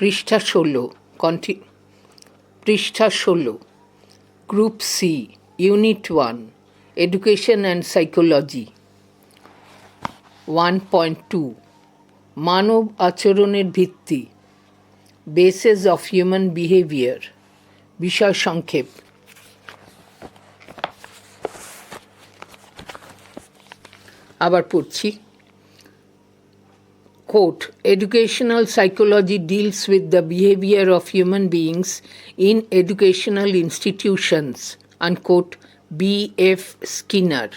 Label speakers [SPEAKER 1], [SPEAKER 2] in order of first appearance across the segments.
[SPEAKER 1] পৃষ্ঠা ষোলো কন্টি পৃষ্ঠা ষোলো, group C unit one, education and psychology. One point two, মানব আচরণের ভিত্তি বেসেস অফ হিউম্যান বিহেভিয়ার বিষয় সংক্ষেপ। আবার পড়ছি। Quote educational psychology deals with the behavior of human beings in educational institutions unquote b.f skinner.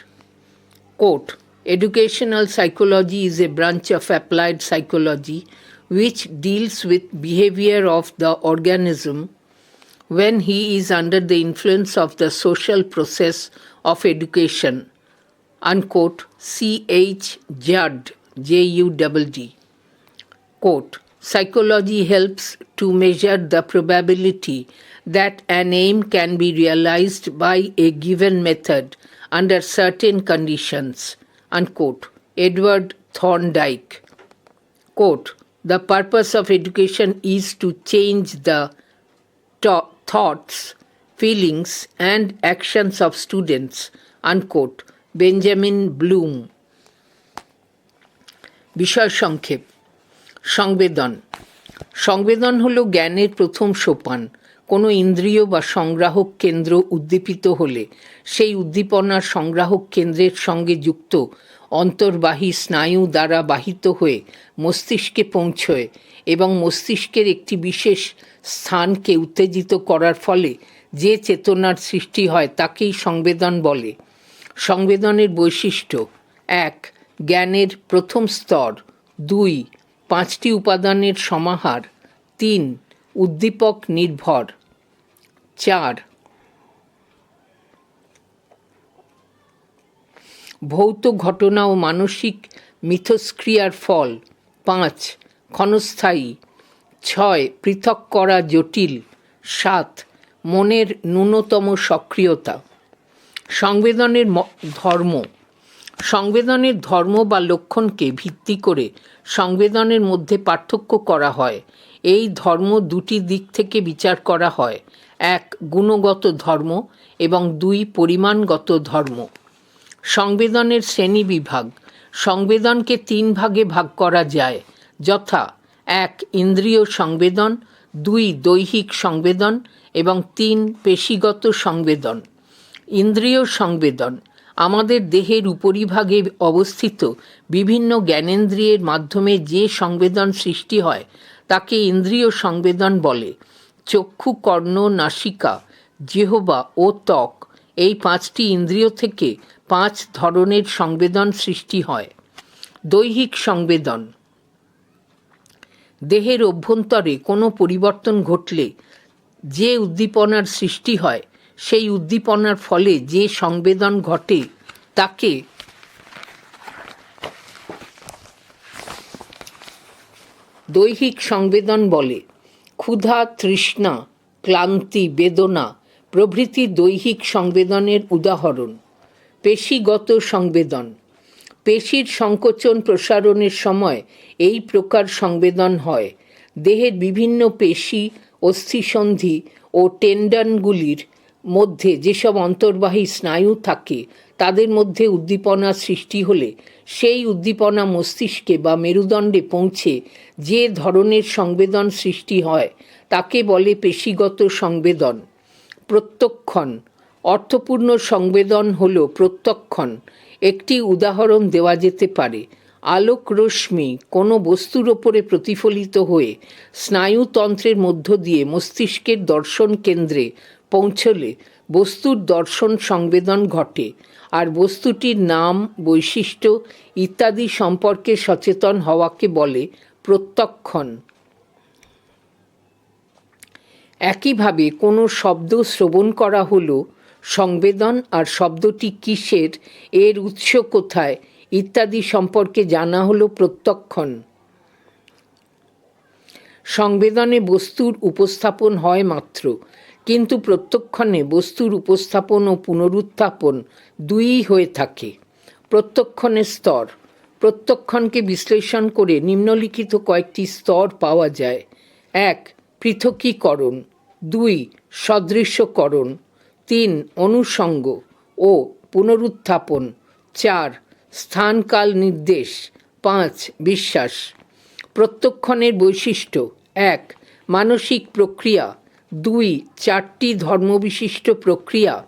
[SPEAKER 1] Quote educational psychology is a branch of applied psychology which deals with behavior of the organism when he is under the influence of the social process of education unquote c h judd j u d d quote, psychology helps to measure the probability that an aim can be realized by a given method under certain conditions, unquote. Edward Thorndike. Quote, the purpose of education is to change the to- thoughts, feelings, and actions of students, unquote. Benjamin Bloom. বিষয় সংক্ষেপ সংবেদন। সংবেদন হল জ্ঞানের প্রথম সোপান। কোনো ইন্দ্রিয় বা সংগ্রাহক কেন্দ্র উদ্দীপিত হলে সেই উদ্দীপনার সংগ্রাহক কেন্দ্রের সঙ্গে যুক্ত অন্তর্বাহী স্নায়ু দ্বারা বাহিত হয়ে মস্তিষ্কে পৌঁছয় এবং মস্তিষ্কের একটি বিশেষ স্থানকে উত্তেজিত করার ফলে যে চেতনার সৃষ্টি হয় তাকেই সংবেদন বলে। সংবেদনের বৈশিষ্ট্য এক, জ্ঞানের প্রথম স্তর। দুই পাঁচটি উপাদানের সমাহার। তিন, উদ্দীপক নির্ভর। চার, ভৌত ঘটনা ও মানসিক মিথস্ক্রিয়ার ফল। পাঁচ, ক্ষণস্থায়ী। ছয়, পৃথক করা জটিল। সাত, মনের ন্যূনতম সক্রিয়তা। সংবেদনের ধর্ম। সংবেদনের ধর্ম বা লক্ষণকে ভিত্তি করে সংবেদনের মধ্যে পার্থক্য করা হয়। এই ধর্ম দুটি দিক থেকে বিচার করা হয়। এক, গুণগত ধর্ম এবং দুই, পরিমাণগত ধর্ম। সংবেদনের শ্রেণি বিভাগ। সংবেদনকে তিন ভাগে ভাগ করা যায়। যথা, এক, ইন্দ্রিয় সংবেদন, দুই, দৈহিক সংবেদন এবং তিন, পেশিগত সংবেদন। ইন্দ্রিয় সংবেদন। আমাদের দেহের উপরিভাগে অবস্থিত বিভিন্ন জ্ঞানেন্দ্রিয়ের মাধ্যমে যে সংবেদন সৃষ্টি হয়, তাকে ইন্দ্রিয় সংবেদন বলে। চক্ষু, কর্ণ, নাসিকা জেহবা ও ত্বক এই পাঁচটি ইন্দ্রিয় থেকে পাঁচ ধরনের সংবেদন সৃষ্টি হয়। দৈহিক সংবেদন। দেহের অভ্যন্তরে কোনো পরিবর্তন ঘটলে যে উদ্দীপনার সৃষ্টি হয় সেই উদ্দীপনার ফলে যে সংবেদন ঘটে, তাকে দৈহিক সংবেদন বলে। ক্ষুধা, তৃষ্ণা, ক্লান্তি, বেদনা প্রভৃতি দৈহিক সংবেদনের উদাহরণ। পেশিগত সংবেদন। পেশির সংকোচন প্রসারণের সময় এই প্রকার সংবেদন হয়। দেহের বিভিন্ন পেশি, অস্থিসন্ধি ও টেন্ডনগুলির মধ্যে যেসব অন্তর্বাহী স্নায়ু থাকে, তাদের মধ্যে উদ্দীপনা সৃষ্টি হলে সেই উদ্দীপনা মস্তিষ্কে বা মেরুদণ্ডে পৌঁছে যে ধরনের সংবেদন সৃষ্টি হয়, তাকে বলে পেশিগত সংবেদন। প্রত্যক্ষণ। অর্থপূর্ণ সংবেদন হল প্রত্যক্ষণ। একটি উদাহরণ দেওয়া যেতে পারে। আলোক রশ্মি কোনো বস্তুর ওপরে প্রতিফলিত হয়ে স্নায়ুতন্ত্রের মধ্য দিয়ে মস্তিষ্কের দর্শন কেন্দ্রে পৌঁছলে বস্তুর দর্শন সংবেদন ঘটে আর বস্তুটির নাম, বৈশিষ্ট্য ইত্যাদি সম্পর্কে সচেতন হওয়াকে বলে প্রত্যক্ষণ। একইভাবে কোনো শব্দ শ্রবণ করা হলো, সংবেদন আর শব্দটি কিসের, এর উৎস কোথায়, ইত্যাদি সম্পর্কে জানা হলো প্রত্যক্ষণ। সংবেদনে বস্তুর উপস্থাপন হয় মাত্র। কিন্তু প্রত্যক্ষণে বস্তুর উপস্থাপন ও পুনরুত্থাপন দুইই হয়ে থাকে। প্রত্যক্ষণের স্তর। প্রত্যক্ষণকে বিশ্লেষণ করে নিম্নলিখিত কয়েকটি স্তর পাওয়া যায়। এক, পৃথকীকরণ। দুই, সদৃশ্যকরণ। তিন, অনুষঙ্গ ও পুনরুত্থাপন। চার, স্থানকাল নির্দেশ। পাঁচ, বিশ্বাস। প্রত্যক্ষণের বৈশিষ্ট্য। এক, মানসিক প্রক্রিয়া। দুই, চারটি ধর্মবিশিষ্ট প্রক্রিয়া।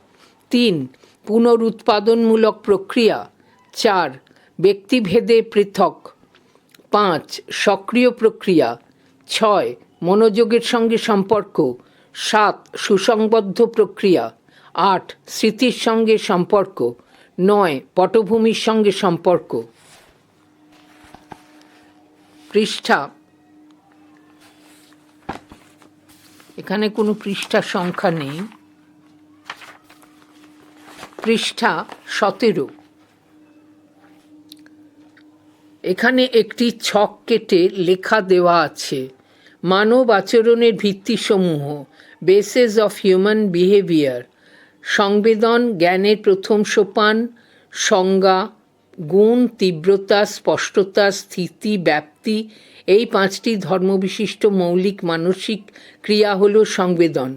[SPEAKER 1] তিন, পুনরুৎপাদনমূলক প্রক্রিয়া। চার, ব্যক্তিভেদে পৃথক। পাঁচ, সক্রিয় প্রক্রিয়া। ছয়, মনোযোগের সঙ্গে সম্পর্ক। সাত, সুসংবদ্ধ প্রক্রিয়া। আট, স্মৃতির সঙ্গে সম্পর্ক। নয়, পটভূমির সঙ্গে সম্পর্ক। পৃষ্ঠা এখানে কোনো পৃষ্ঠা সংখ্যা নেই। পৃষ্ঠা সতেরো। এখানে একটি ছক কেটে লেখা দেওয়া আছে, মানব আচরণের ভিত্তিসমূহ বেসেস অফ হিউম্যান বিহেভিয়ার সংবেদন, জ্ঞানের প্রথম সোপান, সংজ্ঞা গুণ, তীব্রতা, স্পষ্টতা, স্থিতি, ব্যাপ্তি, এই পাঁচটি ধর্মবিশিষ্ট মৌলিক মানসিক ক্রিয়া হল সংবেদন।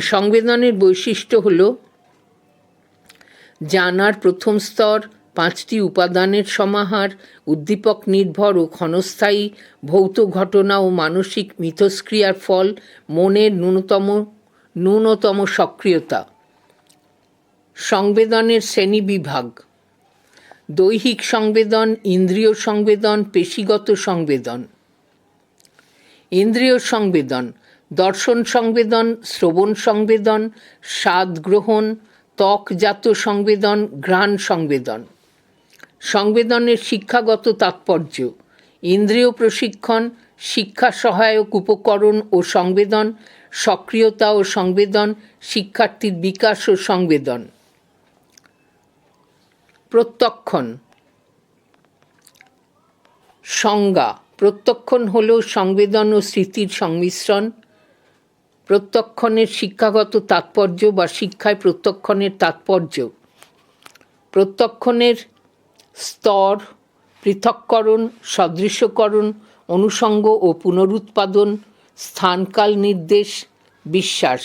[SPEAKER 1] সংবেদনের বৈশিষ্ট্য হল জানার প্রথম স্তর, পাঁচটি উপাদানের সমাহার, উদ্দীপক নির্ভর ও ক্ষণস্থায়ী ভৌত ঘটনা ও মানসিক মিথস্ক্রিয়ার ফল, মনের ন্যূনতম ন্যূনতম সক্রিয়তা। সংবেদনের শ্রেণীবিভাগ দৈহিক সংবেদন, ইন্দ্রিয় সংবেদন, পেশিগত সংবেদন। ইন্দ্রিয় সংবেদন, দর্শন সংবেদন, শ্রবণ সংবেদন, স্বাদ গ্রহণ, ত্বকজাত সংবেদন, ঘ্রাণ সংবেদন। সংবেদনের শিক্ষাগত তাৎপর্য, ইন্দ্রিয় প্রশিক্ষণ, শিক্ষা সহায়ক উপকরণ ও সংবেদন, সক্রিয়তা ও সংবেদন, শিক্ষার্থীর বিকাশ ও সংবেদন। প্রত্যক্ষণ। সংজ্ঞা, প্রত্যক্ষণ হল সংবেদন ও স্মৃতির সংমিশ্রণ। প্রত্যক্ষণের শিক্ষাগত তাৎপর্য বা শিক্ষায় প্রত্যক্ষণের তাৎপর্য। প্রত্যক্ষণের স্তর, পৃথককরণ, সদৃশ্যকরণ, অনুষঙ্গ ও পুনরুৎপাদন, স্থানকাল নির্দেশ, বিশ্বাস।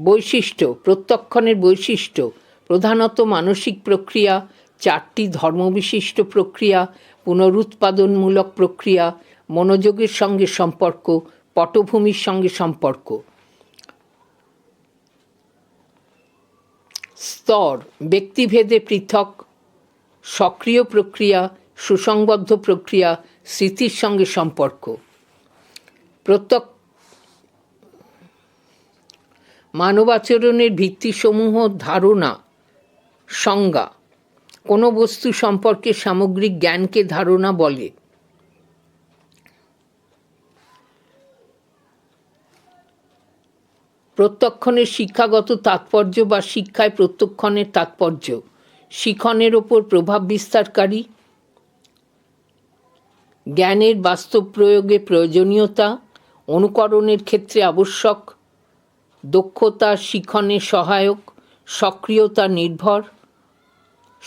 [SPEAKER 1] বৈশিষ্ট্য, প্রত্যক্ষণের বৈশিষ্ট্য। প্রধানত মানসিক প্রক্রিয়া, চারটি ধর্মবিশিষ্ট প্রক্রিয়া, পুনরুৎপাদনমূলক প্রক্রিয়া, মনোযোগের সঙ্গে সম্পর্ক, পটভূমির সঙ্গে সম্পর্ক। স্তর, ব্যক্তিভেদে পৃথক, সক্রিয় প্রক্রিয়া, সুসংবদ্ধ প্রক্রিয়া, স্মৃতির সঙ্গে সম্পর্ক। প্রত্যক মানবাচরণের ভিত্তিসমূহ ধারণা সংজ্ঞা। কোনো বস্তু সম্পর্কে সামগ্রিক জ্ঞানকে ধারণা বলে। প্রত্যক্ষণের শিক্ষাগত তাৎপর্য বা শিক্ষায় প্রত্যক্ষণের তাৎপর্য। শিখনের ওপর প্রভাব বিস্তারকারী। জ্ঞানের বাস্তব প্রয়োগে প্রয়োজনীয়তা। অনুকরণের ক্ষেত্রে আবশ্যক। দক্ষতা শিখনে সহায়ক। সক্রিয়তা নির্ভর।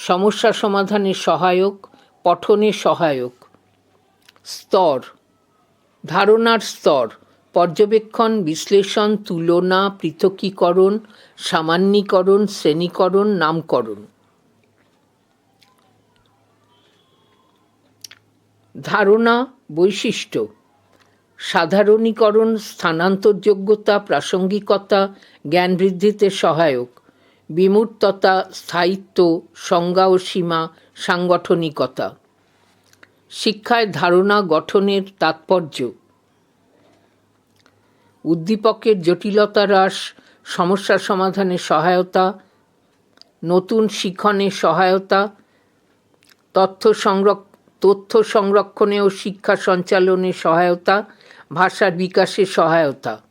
[SPEAKER 1] সমস্যা সমাধানে সহায়ক, পঠনে সহায়ক। স্তর, ধারণার স্তর, পর্যবেক্ষণ, বিশ্লেষণ, তুলনা, পৃথকীকরণ, সামান্যীকরণ, শ্রেণীকরণ, নামকরণ। ধারণা, বৈশিষ্ট্য, সাধারণীকরণ, স্থানান্তরযোগ্যতা, প্রাসঙ্গিকতা, জ্ঞান বৃদ্ধিতে সহায়ক। বিমূর্ততা, স্থায়িত্ব, সংজ্ঞা ও সীমা, সাংগঠনিকতা। শিক্ষায় ধারণা গঠনের তাৎপর্য। উদ্দীপকের জটিলতা হ্রাস, সমস্যা সমাধানে সহায়তা, নতুন শিখনে সহায়তা, তথ্য সংরক্ষ তথ্য সংরক্ষণে ও শিক্ষা সঞ্চালনে সহায়তা, ভাষার বিকাশে সহায়তা।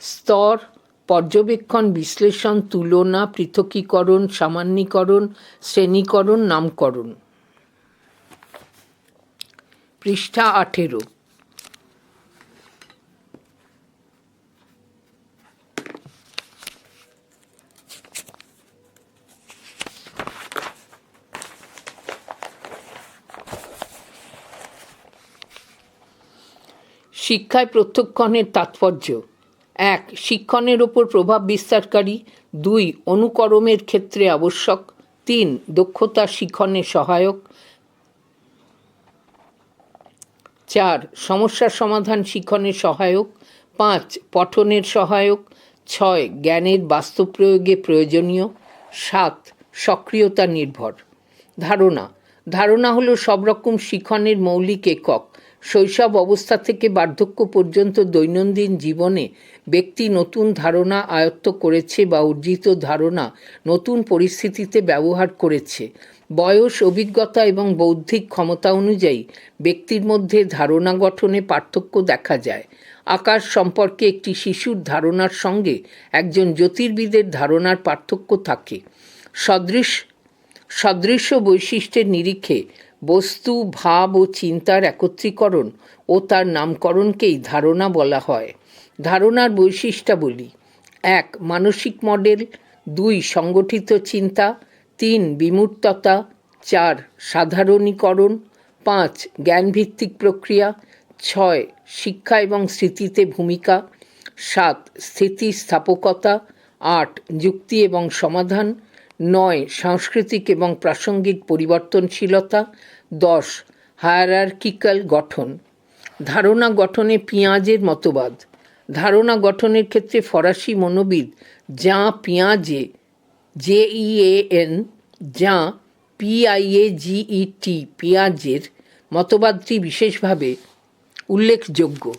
[SPEAKER 1] স্তর পর্যবেক্ষণ বিশ্লেষণ তুলনা পৃথকীকরণ সামান্যীকরণ শ্রেণীকরণ নামকরণ। পৃষ্ঠা আঠেরো। শিক্ষায় প্রত্যক্ষণের তাৎপর্য। এক, শিক্ষণের ওপর প্রভাব বিস্তারকারী। দুই অনুকরমের ক্ষেত্রে আবশ্যক। তিন, দক্ষতা শিক্ষণে সহায়ক। চার, সমস্যার সমাধান শিক্ষণে সহায়ক। পাঁচ, পঠনের সহায়ক। ছয়, জ্ঞানের বাস্তব প্রয়োগে প্রয়োজনীয়। সাত, সক্রিয়তা নির্ভর। ধারণা। ধারণা হলো সব রকম শিক্ষণের মৌলিক একক। শৈশব অবস্থা থেকে বার্ধক্য পর্যন্ত দৈনন্দিন জীবনে ব্যক্তি নতুন ধারণা আয়ত্ত করেছে বা অর্জিত ধারণা নতুন পরিস্থিতিতে ব্যবহার করেছে। বয়স, অভিজ্ঞতা এবং বৌদ্ধিক ক্ষমতা অনুযায়ী ব্যক্তির মধ্যে ধারণা গঠনে পার্থক্য দেখা যায়। আকাশ সম্পর্কে একটি শিশুর ধারণার সঙ্গে একজন জ্যোতির্বিদের ধারণার পার্থক্য থাকে। সদৃশ সদৃশ্য বৈশিষ্ট্যের নিরিখে বস্তু, ভাব ও চিন্তার একত্রীকরণ ও তার নামকরণকেই ধারণা বলা হয়। ধারণার বৈশিষ্ট্যাবলী। এক, মানসিক মডেল। দুই, সংগঠিত চিন্তা। তিন, বিমূর্ততা। চার, সাধারণীকরণ। পাঁচ, জ্ঞানভিত্তিক প্রক্রিয়া। ছয়, শিক্ষা এবং স্মৃতিতে ভূমিকা। সাত, স্থিতিস্থাপকতা। আট, যুক্তি এবং সমাধান। নয়, সাংস্কৃতিক এবং প্রাসঙ্গিক পরিবর্তনশীলতা। দশ হায়ারার্কিক্যাল গঠন। ধারণা গঠনে পিঁয়াজের মতবাদ। ধারণা গঠনের ক্ষেত্রে ফরাসি মনোবিদ যা পিঁয়াজে, জে ই যা পিআইএ জিইটি পেঁয়াজের মতবাদটি বিশেষভাবে উল্লেখযোগ্য।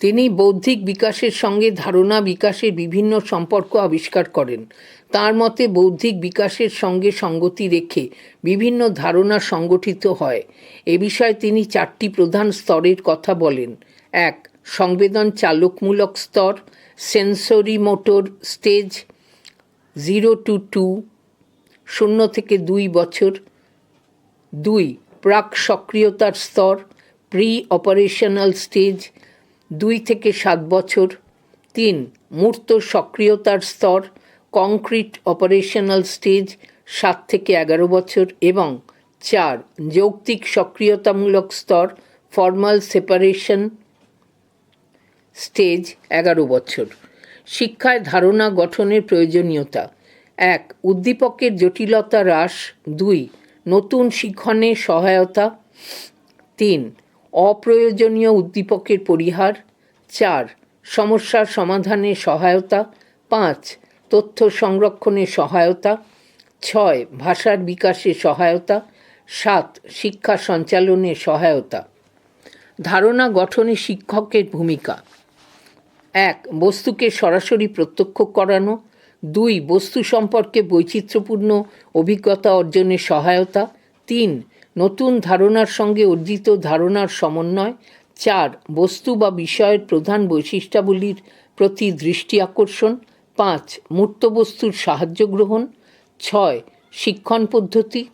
[SPEAKER 1] তিনি বৌদ্ধিক বিকাশের সঙ্গে ধারণা বিকাশের বিভিন্ন সম্পর্ক আবিষ্কার করেন। তার মতে, বৌদ্ধিক বিকাশের সঙ্গে সঙ্গতি রেখে বিভিন্ন ধারণা সংগঠিত হয়। এ বিষয়ে তিনি চারটি প্রধান স্তরের কথা বলেন। এক, সংবেদন চালকমূলক স্তর, sensory motor, stage zero to two, শূন্য থেকে দুই বছর। দুই, প্রাক সক্রিয়তার স্তর প্রি অপারেশনাল স্টেজ দুই থেকে সাত বছর। তিন, মূর্ত সক্রিয়তার স্তর, কংক্রিট অপারেশনাল স্টেজ, সাত থেকে এগারো বছর এবং চার, যৌক্তিক সক্রিয়তামূলক স্তর, ফর্মাল সেপারেশন স্টেজ, এগারো বছর। শিক্ষায় ধারণা গঠনের প্রয়োজনীয়তা। এক, উদ্দীপকের জটিলতা হ্রাস। দুই, নতুন শিক্ষণে সহায়তা। তিন অপ্রয়োজনীয় উদ্দীপকের পরিহার, চার, সমস্যার সমাধানে সহায়তা, পাঁচ, তথ্য সংরক্ষণে সহায়তা, ছয়, ভাষার বিকাশে সহায়তা, সাত, শিক্ষা সঞ্চালনে সহায়তা। ধারণা গঠনে শিক্ষকের ভূমিকা। এক, বস্তুকে সরাসরি প্রত্যক্ষ করানো। দুই, বস্তু সম্পর্কে বৈচিত্র্যপূর্ণ অভিজ্ঞতা অর্জনে সহায়তা। তিন নতুন ধারণার সঙ্গে অর্জিত ধারণার সমন্বয়। চার, বস্তু বা বিষয়ের প্রধান বৈশিষ্ট্যাবলীর প্রতি দৃষ্টি আকর্ষণ। পাঁচ, মূর্ত বস্তুর সাহায্য গ্রহণ। ছয়, শিক্ষণ পদ্ধতি।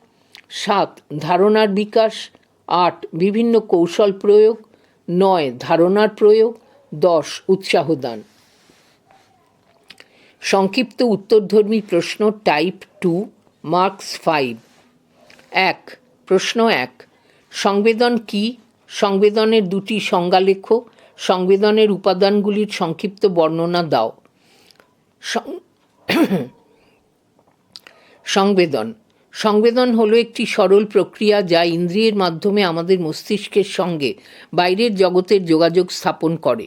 [SPEAKER 1] সাত, ধারণার বিকাশ। আট, বিভিন্ন কৌশল প্রয়োগ। নয়, ধারণার প্রয়োগ। দশ, উৎসাহ দান। সংক্ষিপ্ত উত্তরধর্মী প্রশ্ন টাইপ টু, মার্কস ফাইভ। এক প্রশ্ন এক, সংবেদন কি? সংবেদনের দুটি সংজ্ঞা লেখো সংবেদনের উপাদানগুলির সংক্ষিপ্ত বর্ণনা দাও। সংবেদন। সংবেদন হলো একটি সরল প্রক্রিয়া যা ইন্দ্রিয়ের মাধ্যমে আমাদের মস্তিষ্কের সঙ্গে বাইরের জগতের যোগাযোগ স্থাপন করে।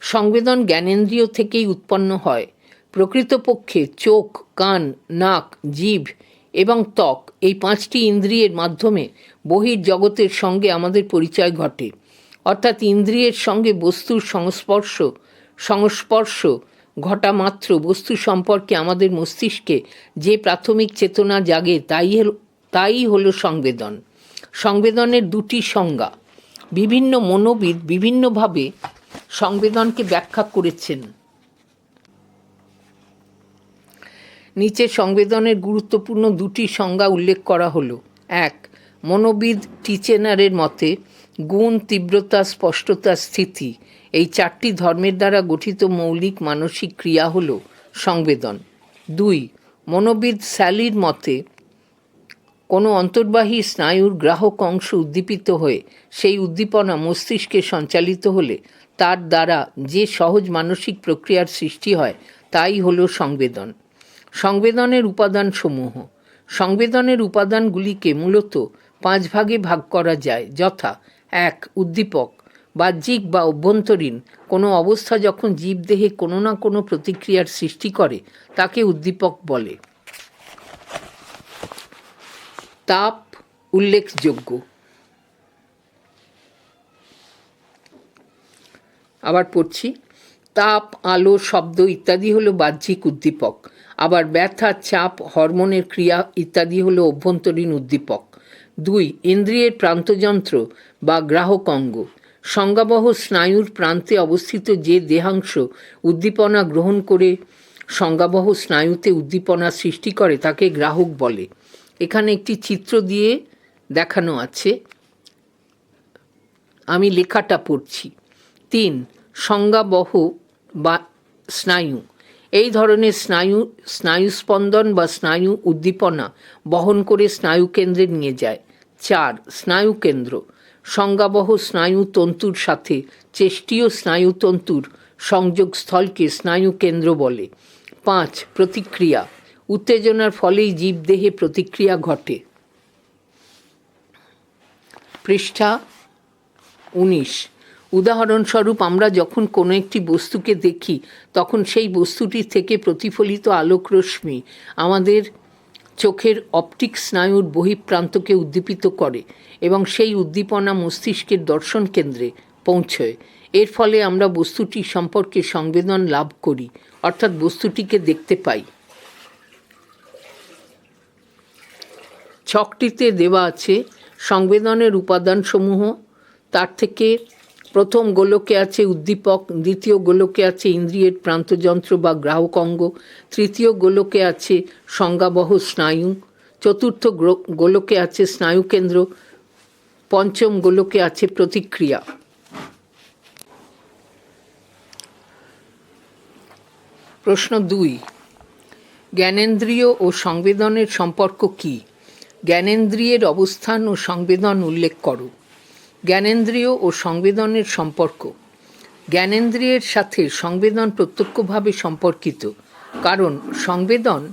[SPEAKER 1] সংবেদন জ্ঞানেন্দ্রিয় থেকেই উৎপন্ন হয়। প্রকৃতপক্ষে চোখ, কান, নাক জিভ এবং ত্বক, এই পাঁচটি ইন্দ্রিয়ের মাধ্যমে বহির জগতের সঙ্গে আমাদের পরিচয় ঘটে। অর্থাৎ ইন্দ্রিয়ের সঙ্গে বস্তুর সংস্পর্শ সংস্পর্শ ঘটা মাত্র বস্তু সম্পর্কে আমাদের মস্তিষ্কে যে প্রাথমিক চেতনা জাগে তাই তাই হলো সংবেদন। সংবেদনের দুটি সংজ্ঞা। বিভিন্ন মনোবিদ বিভিন্নভাবে সংবেদনকে ব্যাখ্যা করেছেন। নিচে সংবেদনের গুরুত্বপূর্ণ দুটি সংজ্ঞা উল্লেখ করা হলো। এক, মনোবিদ টিচেনারের মতে গুণ, তীব্রতা, স্পষ্টতা, স্থিতি এই চারটি ধর্মের দ্বারা গঠিত মৌলিক মানসিক ক্রিয়া হল সংবেদন। দুই, মনোবিদ স্যালির মতে কোনো অন্তর্বাহী স্নায়ুর গ্রাহক অংশ উদ্দীপিত হয়ে সেই উদ্দীপনা মস্তিষ্কে সঞ্চালিত হলে তার দ্বারা যে সহজ মানসিক প্রক্রিয়ার সৃষ্টি হয় তাই হলো সংবেদন। সংবেদনের উপাদানসমূহ। সংবেদনের উপাদানগুলিকে মূলত পাঁচ ভাগে ভাগ করা যায়, যথা এক, উদ্দীপক, বাহ্যিক বা অভ্যন্তরীণ। কোনো অবস্থা যখন জীবদেহে কোনো না কোনো প্রতিক্রিয়ার সৃষ্টি করে, তাকে উদ্দীপক বলে। তাপ উল্লেখযোগ্য। আবার পড়ছি। তাপ, আলো, শব্দ ইত্যাদি হলো বাহ্যিক উদ্দীপক। আবার ব্যথা, চাপ, হরমোনের ক্রিয়া ইত্যাদি হলো অভ্যন্তরীণ উদ্দীপক। দুই, ইন্দ্রিয়ের প্রান্তযন্ত্র বা গ্রাহক অঙ্গ। সংজ্ঞাবহ স্নায়ুর প্রান্তে অবস্থিত যে দেহাংশ উদ্দীপনা গ্রহণ করে, সংজ্ঞাবহ স্নায়ুতে উদ্দীপনা সৃষ্টি করে তাকে গ্রাহক বলে। এখানে একটি চিত্র দিয়ে দেখানো আছে। আমি লেখাটা পড়ছি। তিন, সংজ্ঞাবহ বা স্নায়ু। এই ধরনের স্নায়ু, স্নায়ুস্পন্দন বা স্নায়ু উদ্দীপনা বহন করে স্নায়ু কেন্দ্রে নিয়ে যায়। চার স্নায়ু কেন্দ্র সংজ্ঞাবহ স্নায়ু তন্তুর সাথে চেষ্টীয় স্নায়ুতন্তুর সংযোগস্থলকে স্নায়ু কেন্দ্র বলে। পাঁচ, প্রতিক্রিয়া। উত্তেজনার ফলেই জীবদেহে প্রতিক্রিয়া ঘটে। পৃষ্ঠা উনিশ। উদাহরণস্বরূপ আমরা যখন কোনো একটি বস্তুকে দেখি, তখন সেই বস্তুটির থেকে প্রতিফলিত আলোকরশ্মি আমাদের চোখের অপটিক স্নায়ুর বহিঃপ্রান্তকে উদ্দীপিত করে এবং সেই উদ্দীপনা মস্তিষ্কের দর্শন কেন্দ্রে পৌঁছয়। এর ফলে আমরা বস্তুটি সম্পর্কে সংবেদন লাভ করি, অর্থাৎ বস্তুটিকে দেখতে পাই। ছকটিতে দেওয়া আছে সংবেদনের উপাদানসমূহ, তার থেকে প্রথম গোলকে আছে উদ্দীপক, দ্বিতীয় গোলকে আছে ইন্দ্রিয়ের প্রান্তযন্ত্র বা গ্রাহক অঙ্গ, তৃতীয় গোলকে আছে সংজ্ঞাবহ স্নায়ু, চতুর্থ গোলকে আছে স্নায়ুকেন্দ্র পঞ্চম গোলকে আছে প্রতিক্রিয়া। প্রশ্ন দুই, জ্ঞানেন্দ্রিয় ও সংবেদনের সম্পর্ক কী? জ্ঞানেন্দ্রিয়ের অবস্থান ও সংবেদন উল্লেখ করো। জ্ঞানেন্দ্রিয় ও সংবেদনের সম্পর্ক। জ্ঞানেন্দ্রিয়ের সাথে সংবেদন প্রত্যক্ষভাবে সম্পর্কিত, কারণ সংবেদন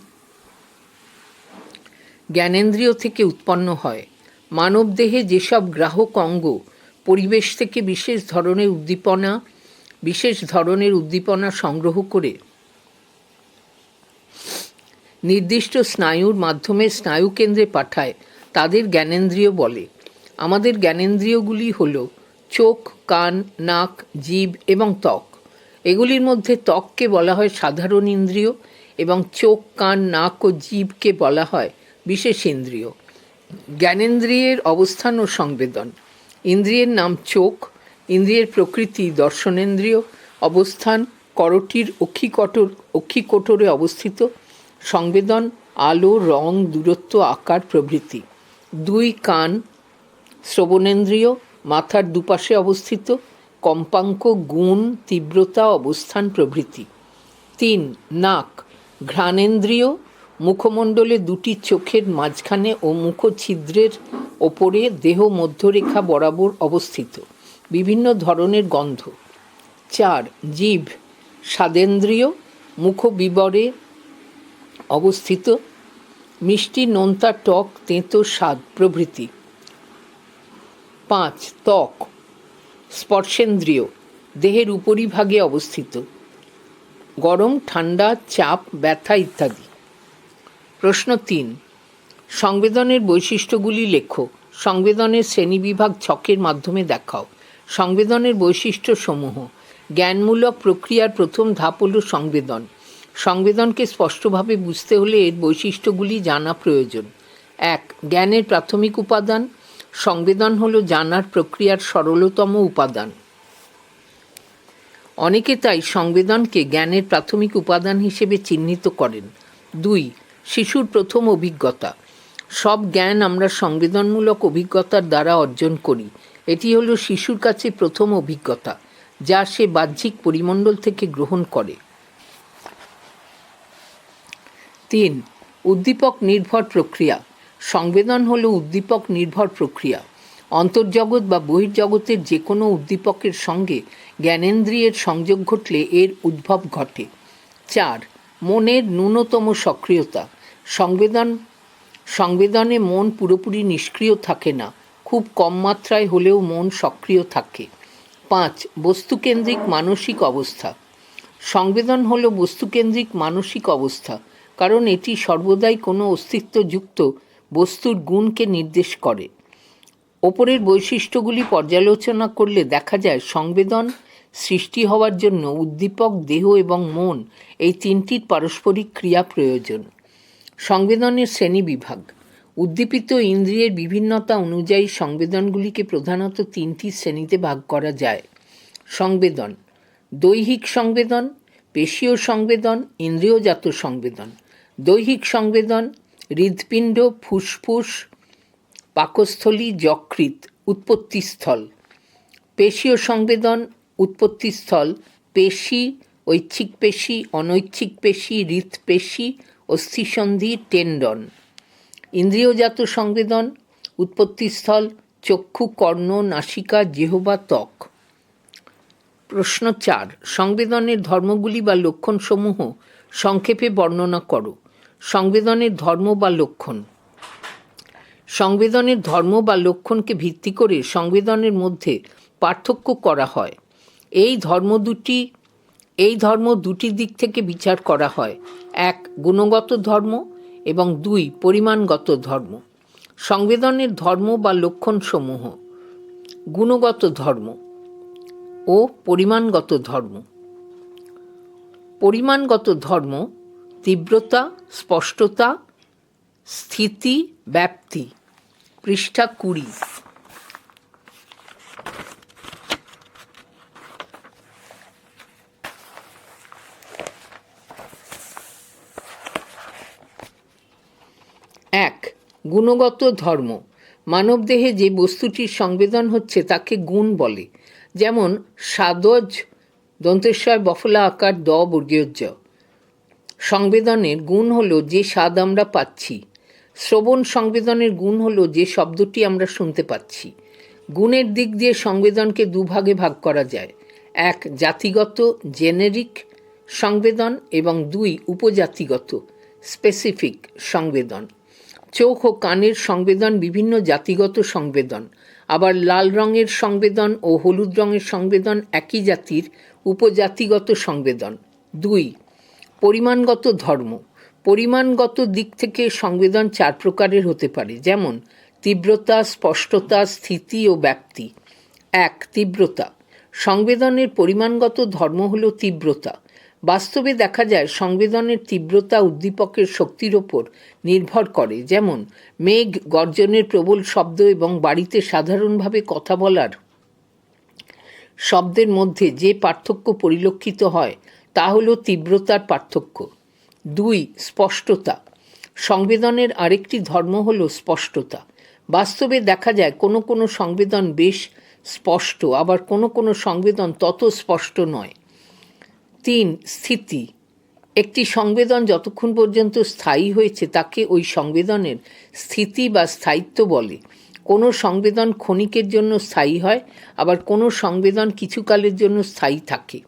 [SPEAKER 1] জ্ঞানেন্দ্রিয় থেকে উৎপন্ন হয়। মানবদেহে যেসব গ্রাহক অঙ্গ, পরিবেশ থেকে বিশেষ ধরনের উদ্দীপনা, বিশেষ ধরনের উদ্দীপনা সংগ্রহ করে নির্দিষ্ট স্নায়ুর মাধ্যমে স্নায়ুকেন্দ্রে পাঠায়, তাদের জ্ঞানেন্দ্রিয় বলে। আমাদের জ্ঞানেন্দ্রিয়গুলি হল চোখ, কান, নাক, জীব এবং ত্বক। এগুলির মধ্যে ত্বককে বলা হয় সাধারণ ইন্দ্রিয় এবং চোখ, কান, নাক ও জীবকে বলা হয় বিশেষ ইন্দ্রিয়। জ্ঞানেন্দ্রিয়ের অবস্থান ও সংবেদন। ইন্দ্রিয়ের নাম চোখ, ইন্দ্রিয়ের প্রকৃতি দর্শনেন্দ্রিয়, অবস্থান করটির অক্ষিকটর, অক্ষিকোটরে অবস্থিত, সংবেদন আলো, রং, দূরত্ব, আকার, প্রভৃতি। দুই কান শ্রবণেন্দ্রিয়, মাথার দুপাশে অবস্থিত, কম্পাঙ্ক, গুণ, তীব্রতা, অবস্থান প্রভৃতি। তিন, নাক, ঘ্রাণেন্দ্রিয়, মুখমণ্ডলে দুটি চোখের মাঝখানে ও মুখছিদ্রের ওপরে দেহ মধ্যরেখা বরাবর অবস্থিত। বিভিন্ন ধরনের গন্ধ। চার, জীব, স্বাদেন্দ্রিয়, মুখবিবরে অবস্থিত, মিষ্টি, নোনতা, টক, তেঁতো, স্বাদ প্রভৃতি। পাঁচ ত্বক স্পর্শেন্দ্রিয়, দেহের উপরিভাগে অবস্থিত। গরম, ঠান্ডা, চাপ, ব্যথা ইত্যাদি। প্রশ্ন তিন, সংবেদনের বৈশিষ্ট্যগুলি লেখো। সংবেদনের শ্রেণীবিভাগ ছকের মাধ্যমে দেখাও। সংবেদনের বৈশিষ্ট্য সমূহ জ্ঞানমূলক প্রক্রিয়ার প্রথম ধাপ হল সংবেদন। সংবেদনকে স্পষ্টভাবে বুঝতে হলে এর বৈশিষ্ট্যগুলি জানা প্রয়োজন। এক, জ্ঞানের প্রাথমিক উপাদান। সংবেদন হলো জানার প্রক্রিয়ার সরলতম উপাদান। অনেকে তাই সংবেদনকে জ্ঞানের প্রাথমিক উপাদান হিসেবে চিহ্নিত করেন। দুই, শিশুর প্রথম অভিজ্ঞতা। সব জ্ঞান আমরা সংবেদনমূলক অভিজ্ঞতার দ্বারা অর্জন করি। এটি হলো শিশুর কাছে প্রথম অভিজ্ঞতা, যা সে বাহ্যিক পরিমণ্ডল থেকে গ্রহণ করে। তিন, উদ্দীপক নির্ভর প্রক্রিয়া। সংবেদন হলো উদ্দীপক নির্ভর প্রক্রিয়া। অন্তর্জগৎ বা বহির্জগতের যে কোনো উদ্দীপকের সঙ্গে জ্ঞানেন্দ্রিয়ের সংযোগ ঘটলে এর উদ্ভব ঘটে। চার, মনের ন্যূনতম সক্রিয়তা। সংবেদন, সংবেদনে মন পুরোপুরি নিষ্ক্রিয় থাকে না, খুব কম মাত্রায় হলেও মন সক্রিয় থাকে। পাঁচ, বস্তুকেন্দ্রিক মানসিক অবস্থা। সংবেদন হল বস্তুকেন্দ্রিক মানসিক অবস্থা, কারণ এটি সর্বদাই কোনো অস্তিত্বযুক্ত বস্তুর গুণকে নির্দেশ করে। ওপরের বৈশিষ্ট্যগুলি পর্যালোচনা করলে দেখা যায় সংবেদন সৃষ্টি হওয়ার জন্য উদ্দীপক, দেহ এবং মন এই তিনটির পারস্পরিক ক্রিয়া প্রয়োজন। সংবেদনের শ্রেণি বিভাগ। উদ্দীপিত ইন্দ্রিয়ের বিভিন্নতা অনুযায়ী সংবেদনগুলিকে প্রধানত তিনটি শ্রেণীতে ভাগ করা যায়। সংবেদন। দৈহিক সংবেদন, পেশীয় সংবেদন, ইন্দ্রিয়জাত সংবেদন। দৈহিক সংবেদন হৃৎপিণ্ড, ফুসফুস, পাকস্থলী, যকৃৎ, উৎপত্তিস্থল। পেশীয় সংবেদন, উৎপত্তিস্থল, পেশি, ঐচ্ছিক পেশি, অনৈচ্ছিক পেশি, হৃৎপেশি, অস্থিসন্ধি, টেন্ডন। ইন্দ্রিয়জাত সংবেদন, উৎপত্তিস্থল, চক্ষু, কর্ণ, নাসিকা, জিহবা, ত্বক। প্রশ্ন চার, সংবেদনের ধর্মগুলি বা লক্ষণসমূহ সংক্ষেপে বর্ণনা করো। সংবেদনের ধর্ম বা লক্ষণ। সংবেদনের ধর্ম বা লক্ষণকে ভিত্তি করে সংবেদনের মধ্যে পার্থক্য করা হয়। এই ধর্ম দুটি, এই ধর্ম দুটি দিক থেকে বিচার করা হয়। এক, গুণগত ধর্ম এবং দুই, পরিমাণগত ধর্ম। সংবেদনের ধর্ম বা লক্ষণসমূহ। গুণগত ধর্ম ও পরিমাণগত ধর্ম। পরিমাণগত ধর্ম তীব্রতা, স্পষ্টতা, স্থিতি, ব্যাপ্তি। পৃষ্ঠা কুড়ি। এক, গুণগত ধর্ম। মানবদেহে যে বস্তুটির সংবেদন হচ্ছে তাকে গুণ বলে। যেমন সাদজ, দন্তেশ্বর, বফলা আকার, দ বর্গীয় সংবেদনের গুণ হলো যে স্বাদ আমরা পাচ্ছি। শ্রবণ সংবেদনের গুণ হলো যে শব্দটি আমরা শুনতে পাচ্ছি। গুণের দিক দিয়ে সংবেদনকে দুভাগে ভাগ করা যায়। এক, জাতিগত, জেনেরিক সংবেদন এবং দুই, উপজাতিগত, স্পেসিফিক সংবেদন চোখ ও কানের সংবেদন বিভিন্ন জাতিগত সংবেদন আবার লাল রঙের সংবেদন ও হলুদ রঙের সংবেদন একই জাতির উপজাতিগত সংবেদন দুই পরিমাণগত ধর্ম, পরিমাণগত দিক থেকে সংবেদন চার প্রকারের হতে পারে। যেমন, তীব্রতা, স্পষ্টতা, স্থিতি ও ব্যাপ্তি। এক, তীব্রতা। সংবেদনের পরিমাণগত ধর্ম হল তীব্রতা। বাস্তবে দেখা যায়, সংবেদনের তীব্রতা উদ্দীপকের শক্তির ওপর নির্ভর করে। যেমন, মেঘ গর্জনের প্রবল শব্দ এবং বাড়িতে সাধারণভাবে কথা বলার শব্দের মধ্যে যে পার্থক্য পরিলক্ষিত হয় তা হল তীব্রতার পার্থক্য। দুই, স্পষ্টতা। সংবেদনের আরেকটি ধর্ম হল স্পষ্টতা। বাস্তবে দেখা যায় কোনো কোনো সংবেদন বেশ স্পষ্ট, আবার কোনো কোনো সংবেদন তত স্পষ্ট নয়। তিন, স্থিতি। একটি সংবেদন যতক্ষণ পর্যন্ত স্থায়ী হয়েছে, তাকে ওই সংবেদনের স্থিতি বা স্থায়িত্ব বলে। কোনো সংবেদন ক্ষণিকের জন্য স্থায়ী হয়, আবার কোনো সংবেদন কিছুকালের জন্য স্থায়ী থাকে।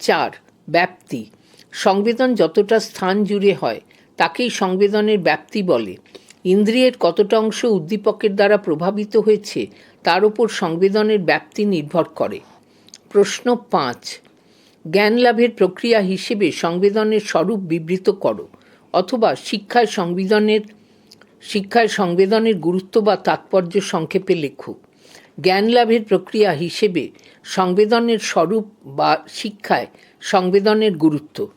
[SPEAKER 1] চার ব্যাপ্তি। সংবেদন যতটা স্থান জুড়ে হয়, তাকেই সংবেদনের ব্যাপ্তি বলে। ইন্দ্রিয়ের কতটা অংশ উদ্দীপকের দ্বারা প্রভাবিত হয়েছে, তার উপর সংবেদনের ব্যাপ্তি নির্ভর করে। প্রশ্ন পাঁচ। জ্ঞান লাভের প্রক্রিয়া হিসেবে সংবেদনের স্বরূপ বিবৃত করো, অথবা শিক্ষায় সংবেদনের শিক্ষায় সংবেদনের গুরুত্ব বা তাৎপর্য সংক্ষেপে লেখো। জ্ঞান লাভের প্রক্রিয়া হিসেবে সংবেদনের স্বরূপ বা শিক্ষায় সংবেদনের গুরুত্ব।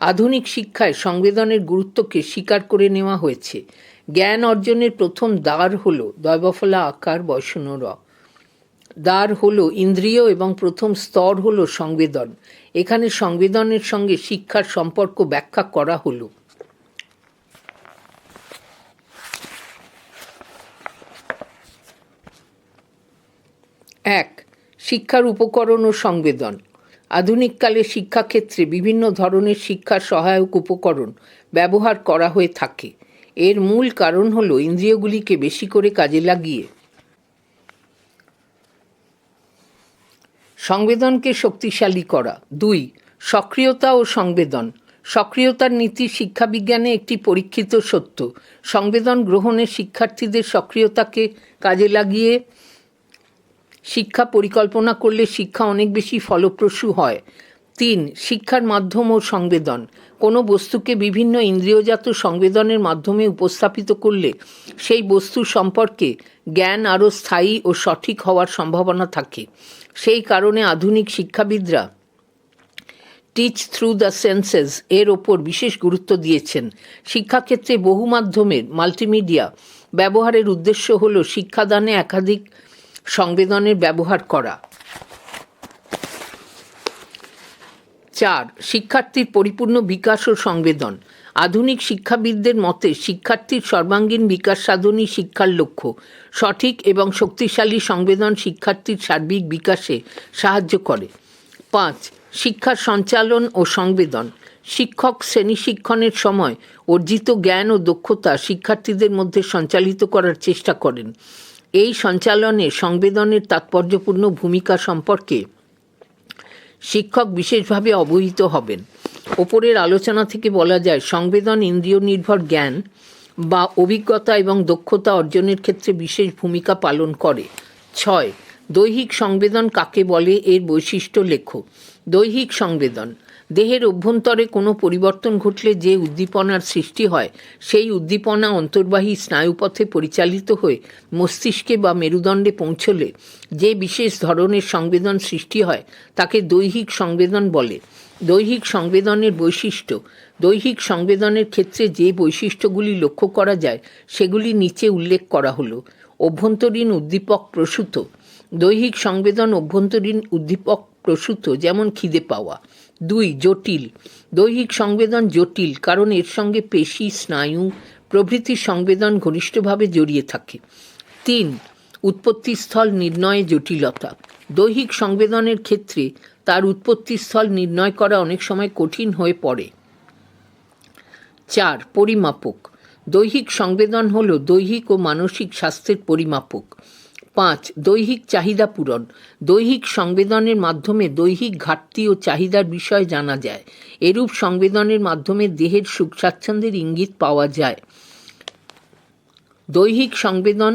[SPEAKER 1] আধুনিক শিক্ষায় সংবেদনের গুরুত্বকে স্বীকার করে নেওয়া হয়েছে। জ্ঞান অর্জনের প্রথম দ্বার হল দয়বফলা আকার বয়সনর দ্বার হল ইন্দ্রিয় এবং প্রথম স্তর হল সংবেদন। এখানে সংবেদনের সঙ্গে শিক্ষার সম্পর্ক ব্যাখ্যা করা হলো। এক, শিক্ষার উপকরণ ও সংবেদন। আধুনিককালে শিক্ষাক্ষেত্রে বিভিন্ন ধরনের শিক্ষার সহায়ক উপকরণ ব্যবহার করা হয়ে থাকে। এর মূল কারণ হলো ইন্দ্রিয়গুলিকে বেশি করে কাজে লাগিয়ে। সংবেদনকে শক্তিশালী করা। দুই, সক্রিয়তা ও সংবেদন। সক্রিয়তার নীতি শিক্ষাবিজ্ঞানে একটি পরীক্ষিত সত্য। সংবেদন গ্রহণে শিক্ষার্থীদের সক্রিয়তাকে কাজে লাগিয়ে শিক্ষা পরিকল্পনা করলে শিক্ষা অনেক বেশি ফলপ্রসূ হয়। তিন, শিক্ষার মাধ্যম ও সংবেদন। কোনো বস্তুকে বিভিন্ন ইন্দ্রিয়জাত সংবেদনের মাধ্যমে উপস্থাপিত করলে সেই বস্তু সম্পর্কে জ্ঞান আরও স্থায়ী ও সঠিক হওয়ার সম্ভাবনা থাকে। সেই কারণে আধুনিক শিক্ষাবিদরা টিচ থ্রু দ্য সেন্সেস এর ওপর বিশেষ গুরুত্ব দিয়েছেন। শিক্ষাক্ষেত্রে বহু মাধ্যমের মাল্টিমিডিয়া ব্যবহারের উদ্দেশ্য হল শিক্ষাদানে একাধিক সংবেদনের ব্যবহার করা। চার, শিক্ষার্থীর পরিপূর্ণ বিকাশ ও সংবেদন। আধুনিক শিক্ষাবিদদের মতে, শিক্ষার্থীর সর্বাঙ্গীন বিকাশ সাধনই শিক্ষার লক্ষ্য। সঠিক এবং শক্তিশালী সংবেদন শিক্ষার্থীর সার্বিক বিকাশে সাহায্য করে। পাঁচ, শিক্ষার সঞ্চালন ও সংবেদন। শিক্ষক শ্রেণি শিক্ষণের সময় অর্জিত জ্ঞান ও দক্ষতা শিক্ষার্থীদের মধ্যে সঞ্চালিত করার চেষ্টা করেন। এই সঞ্চালনে সংবেদনের তাৎপর্যপূর্ণ ভূমিকা সম্পর্কে শিক্ষক বিশেষভাবে অবহিত হবেন। ওপরের আলোচনা থেকে বলা যায়, সংবেদন ইন্দ্রিয় নির্ভর জ্ঞান বা অভিজ্ঞতা এবং দক্ষতা অর্জনের ক্ষেত্রে বিশেষ ভূমিকা পালন করে। ছয়, দৈহিক সংবেদন কাকে বলে? এর বৈশিষ্ট্য লেখো। দৈহিক সংবেদন দেহের অভ্যন্তরে কোনো পরিবর্তন ঘটলে যে উদ্দীপনার সৃষ্টি হয়, সেই উদ্দীপনা অন্তর্বাহী স্নায়ুপথে পরিচালিত হয়ে মস্তিষ্কে বা মেরুদণ্ডে পৌঁছলে যে বিশেষ ধরনের সংবেদন সৃষ্টি হয়, তাকে দৈহিক সংবেদন বলে। দৈহিক সংবেদনের বৈশিষ্ট্য, দৈহিক সংবেদনের ক্ষেত্রে যে বৈশিষ্ট্যগুলি লক্ষ্য করা যায়, সেগুলি নিচে উল্লেখ করা হলো। অভ্যন্তরীণ উদ্দীপক প্রসূত, দৈহিক সংবেদন অভ্যন্তরীণ উদ্দীপক প্রসূত, যেমন খিদে পাওয়া। দুই, জটিল। দৈহিক সংবেদন জটিল, কারণ এর সঙ্গে পেশি, স্নায়ু প্রভৃতি সংবেদন ঘনিষ্ঠভাবে জড়িয়ে থাকে। তিন, উৎপত্তিস্থল নির্ণয়ে জটিলতা। দৈহিক সংবেদনের ক্ষেত্রে তার উৎপত্তিস্থল নির্ণয় করা অনেক সময় কঠিন হয়ে পড়ে। চার, পরিমাপক। দৈহিক সংবেদন হল দৈহিক ও মানসিক স্বাস্থ্যের পরিমাপক। পাঁচ, দৈহিক চাহিদা পূরণ। দৈহিক সংবেদনের মাধ্যমে দৈহিক ঘাটতি ও চাহিদার বিষয় জানা যায়। এরূপ সংবেদনের মাধ্যমে দেহের সুখ স্বাচ্ছন্দ্যের ইঙ্গিত পাওয়া যায়। দৈহিক সংবেদন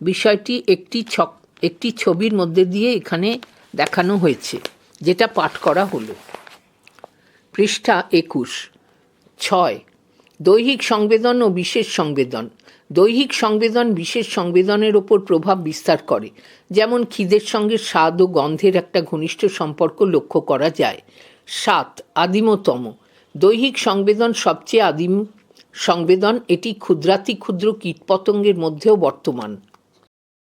[SPEAKER 1] বিষয়টি একটি ছক, একটি ছবির মধ্যে দিয়ে এখানে দেখানো হয়েছে, যেটা পাঠ করা হলো। পৃষ্ঠা একুশ, ছয়, দৈহিক সংবেদন ও বিশেষ সংবেদন। দৈহিক সংবেদন বিশেষ সংবেদনের ওপর প্রভাব বিস্তার করে। যেমন খিদের সঙ্গে স্বাদ ও গন্ধের একটা ঘনিষ্ঠ সম্পর্ক লক্ষ্য করা যায়। সাত, আদিমতম। দৈহিক সংবেদন সবচেয়ে আদিম সংবেদন, এটি ক্ষুদ্রাতি ক্ষুদ্র কীটপতঙ্গের মধ্যেও বর্তমান।